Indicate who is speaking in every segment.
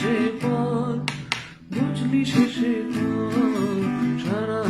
Speaker 1: শেষে পথ বুঝলি শেষে পথ সারা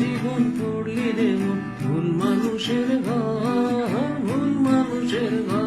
Speaker 1: জীবন পড়লি রে ভুল মানুষের ঘর ভুল মানুষের ঘর।